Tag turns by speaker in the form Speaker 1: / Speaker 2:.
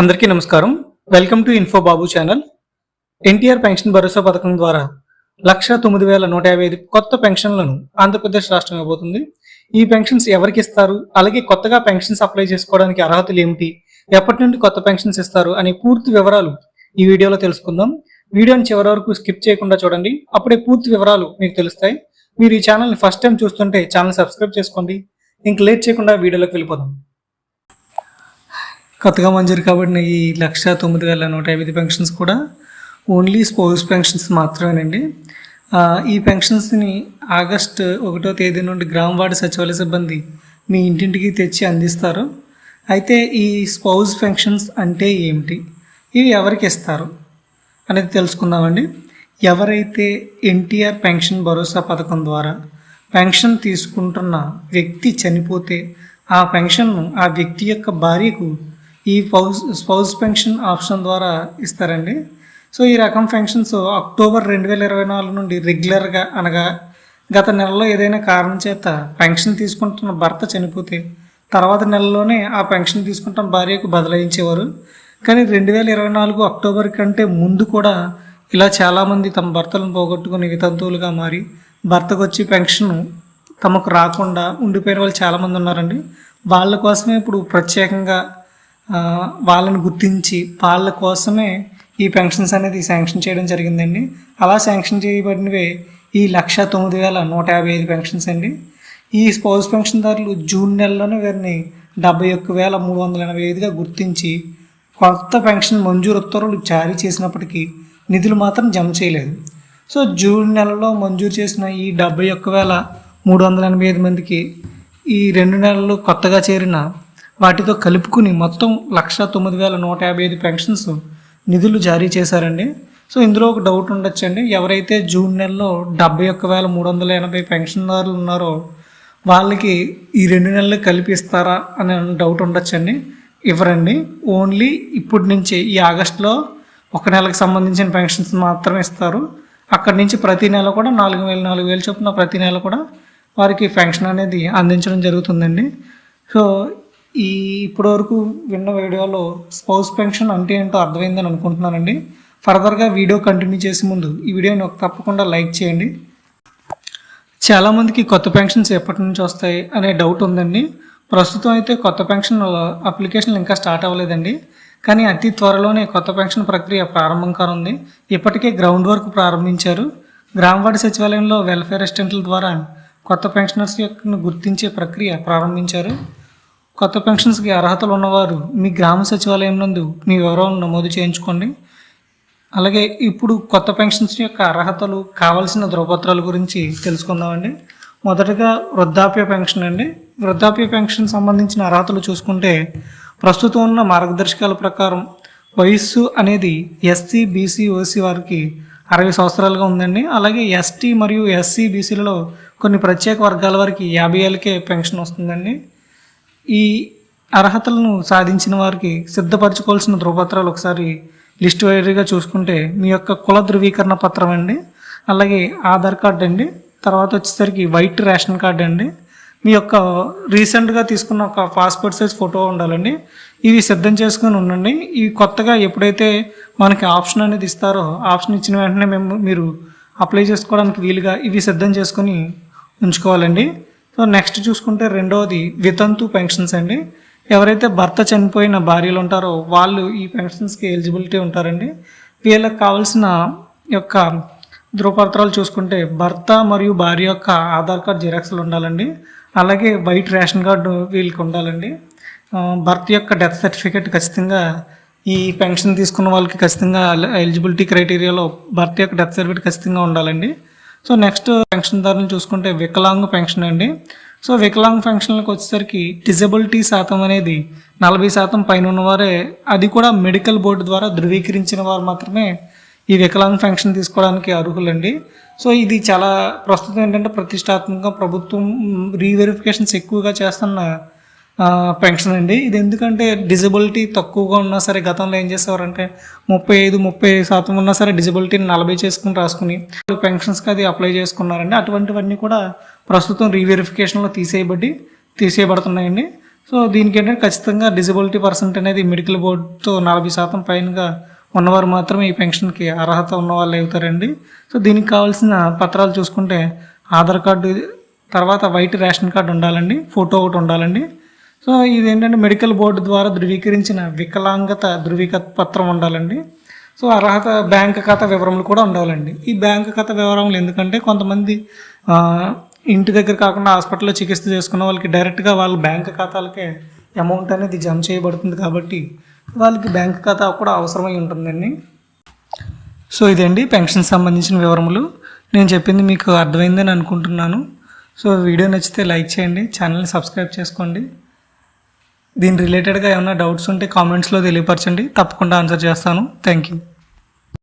Speaker 1: అందరికీ నమస్కారం. Welcome to info Babu channel. NTR pension భరోసా పథకం ద్వారా లక్ష తొమ్మిది వేల నూట యాభై ఐదు కొత్త పెన్షన్లను ఆంధ్రప్రదేశ్ రాష్ట్రం ఇవ్వబోతుంది. ఈ పెన్షన్స్ ఎవరికి ఇస్తారు? అలాగే కొత్తగా పెన్షన్స్ అప్లై చేసుకోవడానికి అర్హతలు ఏమిటి? ఎప్పటి నుండి కొత్త పెన్షన్స్ ఇస్తారు? అనే పూర్తి వివరాలు ఈ వీడియోలో తెలుసుకుందాం. వీడియోని చివరి వరకు స్కిప్ చేయకుండా చూడండి. అప్పుడే పూర్తి వివరాలు మీకు తెలుస్తాయి. మీరు ఈ ఛానల్ని ఫస్ట్ టైం చూస్తుంటే ఛానల్ సబ్స్క్రైబ్ చేసుకోండి. ఇంక లేట్ చేయకుండా వీడియోలోకి వెళ్ళిపోదాం. కొత్తగా మంజూరు కాబడిన ఈ లక్ష తొమ్మిది వేల నూట ఐదు పెన్షన్స్ కూడా ఓన్లీ స్పౌస్ పెన్షన్స్ మాత్రమేనండి. ఈ పెన్షన్స్ని ఆగస్ట్ ఒకటో తేదీ నుండి గ్రామ వార్డు సచివాలయ సిబ్బంది మీ ఇంటింటికి తెచ్చి అందిస్తారు. అయితే ఈ స్పౌస్ పెన్షన్స్ అంటే ఏమిటి? ఇవి ఎవరికి ఇస్తారు? అనేది తెలుసుకుందామండి. ఎవరైతే ఎన్టీఆర్ పెన్షన్ భరోసా పథకం ద్వారా పెన్షన్ తీసుకుంటున్న వ్యక్తి చనిపోతే ఆ పెన్షన్ను ఆ వ్యక్తి యొక్క భార్యకు ఈ పౌస్ స్పౌస్ పెన్షన్ ఆప్షన్ ద్వారా ఇస్తారండి. సో ఈ రకం పెన్షన్స్ అక్టోబర్ రెండు వేల ఇరవై నాలుగు నుండి రెగ్యులర్గా అనగా గత నెలలో ఏదైనా కారణం చేత పెన్షన్ తీసుకుంటున్న భర్త చనిపోతే తర్వాత నెలలోనే ఆ పెన్షన్ తీసుకుంటున్న భార్యకు బదలాయించేవారు. కానీ రెండు వేల ఇరవై నాలుగు అక్టోబర్ కంటే ముందు కూడా ఇలా చాలామంది తమ భర్తలను పోగొట్టుకుని వితంతువులుగా మారి భర్తకు వచ్చి పెన్షన్ తమకు రాకుండా ఉండిపోయిన వాళ్ళు చాలామంది ఉన్నారండి. వాళ్ళ కోసమే ఇప్పుడు ప్రత్యేకంగా వాళ్ళని గుర్తించి వాళ్ళ కోసమే ఈ పెన్షన్స్ అనేది శాంక్షన్ చేయడం జరిగిందండి. అలా శాంక్షన్ చేయబడినవే ఈ లక్ష తొమ్మిది వేల నూట యాభై ఐదు పెన్షన్స్ అండి. ఈ స్పౌస్ పెన్షన్దారులు జూన్ నెలలోనే వీరిని డెబ్బై ఒక్క వేల మూడు వందల ఎనభై ఐదుగా గుర్తించి కొత్త పెన్షన్ మంజూరు ఉత్తర్వులు జారీ చేసినప్పటికీ నిధులు మాత్రం జమ చేయలేదు. సో జూన్ నెలలో మంజూరు చేసిన ఈ డెబ్బై ఒక్క వేల మూడు వందల ఎనభై ఐదు మందికి ఈ రెండు నెలలు కొత్తగా చేరిన వాటితో కలుపుకుని మొత్తం లక్ష తొమ్మిది వేల నూట యాభై ఐదు పెన్షన్స్ నిధులు జారీ చేశారండి. సో ఇందులో ఒక డౌట్ ఉండొచ్చండి. ఎవరైతే జూన్ నెలలో డెబ్బై ఒక్క వేల మూడు వందల ఎనభై పెన్షన్దారులు ఉన్నారో వాళ్ళకి ఈ రెండు నెలలు కలిపి ఇస్తారా అనే డౌట్ ఉండొచ్చండి. ఇవ్వరండి. ఓన్లీ ఇప్పటి నుంచి ఈ ఆగస్టులో ఒక నెలకు సంబంధించిన పెన్షన్స్ మాత్రమే ఇస్తారు. అక్కడి నుంచి ప్రతి నెల కూడా నాలుగు వేలు నాలుగు వేలు చొప్పున ప్రతి నెల కూడా వారికి పెన్షన్ అనేది అందించడం జరుగుతుందండి. సో ఈ ఇప్పటివరకు విన్న వీడియోలో స్పౌస్ పెన్షన్ అంటే ఏంటో అర్థమైందని అనుకుంటున్నానండి. ఫర్దర్గా వీడియో కంటిన్యూ చేసే ముందు ఈ వీడియోని ఒక తప్పకుండా లైక్ చేయండి. చాలామందికి కొత్త పెన్షన్స్ ఎప్పటి నుంచి వస్తాయి అనే డౌట్ ఉందండి. ప్రస్తుతం అయితే కొత్త పెన్షన్ అప్లికేషన్లు ఇంకా స్టార్ట్ అవ్వలేదండి. కానీ అతి త్వరలోనే కొత్త పెన్షన్ ప్రక్రియ ప్రారంభం కానుంది. ఇప్పటికే గ్రౌండ్ వర్క్ ప్రారంభించారు. గ్రామవాడి సచివాలయంలో వెల్ఫేర్ అసిస్టెంట్ల ద్వారా కొత్త పెన్షనర్స్ యొక్క గుర్తించే ప్రక్రియ ప్రారంభించారు. కొత్త పెన్షన్స్కి అర్హతలు ఉన్నవారు మీ గ్రామ సచివాలయం నందు మీ వివరాలను నమోదు చేయించుకోండి. అలాగే ఇప్పుడు కొత్త పెన్షన్స్ యొక్క అర్హతలు కావాల్సిన ధృవపత్రాల గురించి తెలుసుకుందామండి. మొదటగా వృద్ధాప్య పెన్షన్ అండి. వృద్ధాప్య పెన్షన్ సంబంధించిన అర్హతలు చూసుకుంటే ప్రస్తుతం ఉన్న మార్గదర్శకాల ప్రకారం వయస్సు అనేది ఎస్సీ బీసీ ఓసీ వారికి అరవై సంవత్సరాలుగా ఉందండి. అలాగే ఎస్టీ మరియు ఎస్సీ బీసీలలో కొన్ని ప్రత్యేక వర్గాల వారికి యాభై ఏళ్ళకే పెన్షన్ వస్తుందండి. ఈ అర్హతలను సాధించిన వారికి సిద్ధపరచుకోవాల్సిన ధృవపత్రాలు ఒకసారి లిస్ట్ వైరీగా చూసుకుంటే మీ యొక్క కుల ధృవీకరణ పత్రం అండి అలాగే ఆధార్ కార్డ్ అండి తర్వాత వచ్చేసరికి వైట్ రేషన్ కార్డ్ అండి. మీ యొక్క రీసెంట్గా తీసుకున్న ఒక పాస్పోర్ట్ సైజ్ ఫోటో ఉండాలండి. ఇవి సిద్ధం చేసుకొని ఉండండి. ఇవి కొత్తగా ఎప్పుడైతే మనకి ఆప్షన్ అనేది ఇస్తారో ఆప్షన్ ఇచ్చిన వెంటనే మేము మీరు అప్లై చేసుకోవడానికి వీలుగా ఇవి సిద్ధం చేసుకొని ఉంచుకోవాలండి. సో నెక్స్ట్ చూసుకుంటే రెండవది వితంతు పెన్షన్స్ అండి. ఎవరైతే భర్త చనిపోయిన భార్యలు ఉంటారో వాళ్ళు ఈ పెన్షన్స్కి ఎలిజిబిలిటీ ఉంటారండి. వీళ్ళకి కావాల్సిన యొక్క ధృవపత్రాలు చూసుకుంటే భర్త మరియు భార్య యొక్క ఆధార్ కార్డ్ జిరాక్స్లు ఉండాలండి. అలాగే వైట్ రేషన్ కార్డు వీళ్ళకి ఉండాలండి. భర్త యొక్క డెత్ సర్టిఫికేట్ ఖచ్చితంగా ఈ పెన్షన్ తీసుకున్న వాళ్ళకి ఖచ్చితంగా ఎలిజిబిలిటీ క్రైటీరియాలో భర్త యొక్క డెత్ సర్టిఫికేట్ ఖచ్చితంగా ఉండాలండి. సో నెక్స్ట్ పెన్షన్దారులు చూసుకుంటే వికలాంగ్ పెన్షన్ అండి. సో వికలాంగ్ పెన్షన్లకు వచ్చేసరికి డిజబిలిటీ శాతం అనేది నలభై శాతం పైన ఉన్నవారే అది కూడా మెడికల్ బోర్డు ద్వారా ధృవీకరించిన వారు మాత్రమే ఈ వికలాంగ్ పెన్షన్ తీసుకోవడానికి అర్హులండి. సో ఇది చాలా ప్రస్తుతం ఏంటంటే ప్రతిష్టాత్మకంగా ప్రభుత్వం రీవెరిఫికేషన్స్ ఎక్కువగా చేస్తున్న పెన్షన్ అండి. ఇది ఎందుకంటే డిజబిలిటీ తక్కువగా ఉన్నా సరే గతంలో ఏం చేసేవారంటే ముప్పై ఐదు ముప్పై శాతం ఉన్నా సరే డిజబిలిటీని నలభై చేసుకుని రాసుకుని పెన్షన్స్కి అది అప్లై చేసుకున్నారండి. అటువంటివన్నీ కూడా ప్రస్తుతం రీవెరిఫికేషన్లో తీసేయబడి తీసేయబడుతున్నాయండి. సో దీనికి ఏంటంటే ఖచ్చితంగా డిజబిలిటీ పర్సెంట్ అనేది మెడికల్ బోర్డుతో నలభై శాతం పైనగా ఉన్నవారు మాత్రమే ఈ పెన్షన్కి అర్హత ఉన్న వాళ్ళు అవుతారండి. సో దీనికి కావాల్సిన పత్రాలు చూసుకుంటే ఆధార్ కార్డు తర్వాత వైట్ రేషన్ కార్డు ఉండాలండి. ఫోటో ఒకటి ఉండాలండి. సో ఇది ఏంటంటే మెడికల్ బోర్డు ద్వారా ధృవీకరించిన వికలాంగత ధృవీకత పత్రం ఉండాలండి. సో అర్హత బ్యాంక్ ఖాతా వివరములు కూడా ఉండాలండి. ఈ బ్యాంక్ ఖాతా వివరములు ఎందుకంటే కొంతమంది ఇంటి దగ్గర కాకుండా హాస్పిటల్లో చికిత్స చేసుకున్న వాళ్ళకి డైరెక్ట్గా వాళ్ళ బ్యాంక్ ఖాతాలకే అమౌంట్ అనేది జమ చేయబడుతుంది కాబట్టి వాళ్ళకి బ్యాంక్ ఖాతా కూడా అవసరమై ఉంటుందండి. సో ఇదండి పెన్షన్ సంబంధించిన వివరములు. నేను చెప్పింది మీకు అర్థమైందని అనుకుంటున్నాను. సో వీడియో నచ్చితే లైక్ చేయండి ఛానల్ని సబ్స్క్రైబ్ చేసుకోండి. దీని రిలేటెడ్గా ఏమైనా డౌట్స్ ఉంటే కామెంట్స్లో తెలియపరచండి. తప్పకుండా ఆన్సర్ చేస్తాను. Thank you.